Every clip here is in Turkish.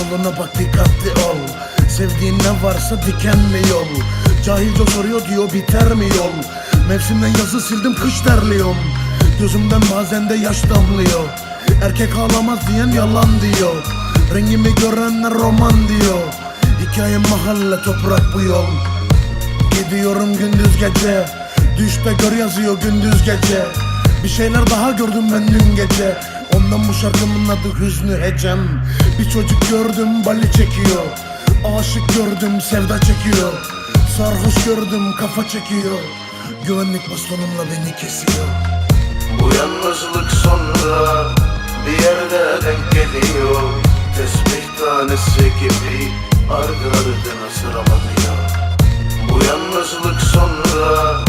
Yoluna bak dikkatli ol. Sevdiğin ne varsa diken mi yol Cahilce soruyor diyor biter mi yol? Mevsimden yazı sildim kış terliyorum. Gözümden bazen de yaş damlıyor. Erkek ağlamaz diyen yalan diyor. Rengimi görenler roman diyor. Hikayem mahalle toprak bu yol. Gidiyorum gündüz gece. Düşte gör yazıyor gündüz gece. Bir şeyler daha gördüm ben dün gece Ondan bu şarkımın adı Hüznü Hecem Bir çocuk gördüm bali çekiyor. Aşık gördüm sevda çekiyor. Sarhoş gördüm kafa çekiyor. Güvenlik bastonumla beni kesiyor. Bu yalnızlık sonra bir yerde denk geliyor. Tesbih tanesi gibi ardı ardına sıralanıyor. Bu yalnızlık sonra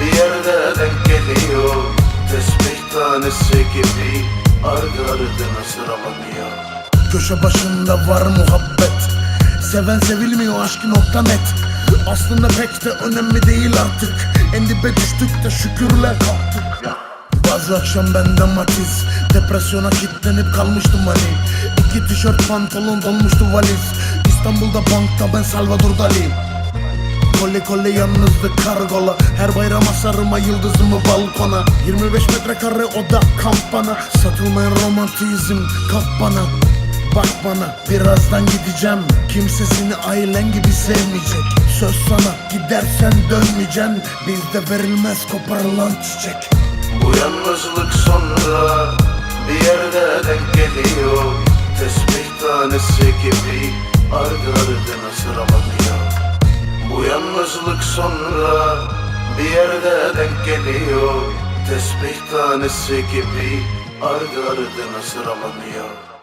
bir yerde denk geliyor. Tesbih tanesi gibi ardı ardına sıralanıyor Köşe başında var muhabbet. Seven sevilmiyor aşkı nokta net. Aslında pek de önemli değil artık. En dibe düştük de şükürle kalktık. Bazı akşam bende matiz. Depresyona kilitlenip kalmıştım hani İki tişört pantolon dolmuştu valiz. İstanbul'da bankta ben Salvador Dali Kole kole yalnızlık kargola. Her bayram asarıma yıldızımı balkona. 25 metrekare oda kamp bana Satılmayan romantizm kap bana. Bak bana birazdan gideceğim. Kimse seni ailen gibi sevmeyecek. Söz sana gidersen dönmeyeceksin Bizde verilmez koparılan çiçek. Bu yalnızlık sonra bir yerde denk geliyor. Tesbih tanesi gibi ardı ardına sıralanıyor Yalnızlık sonra bir yerde denk geliyor. Tesbih tanesi gibi ardı ardına sıralanıyor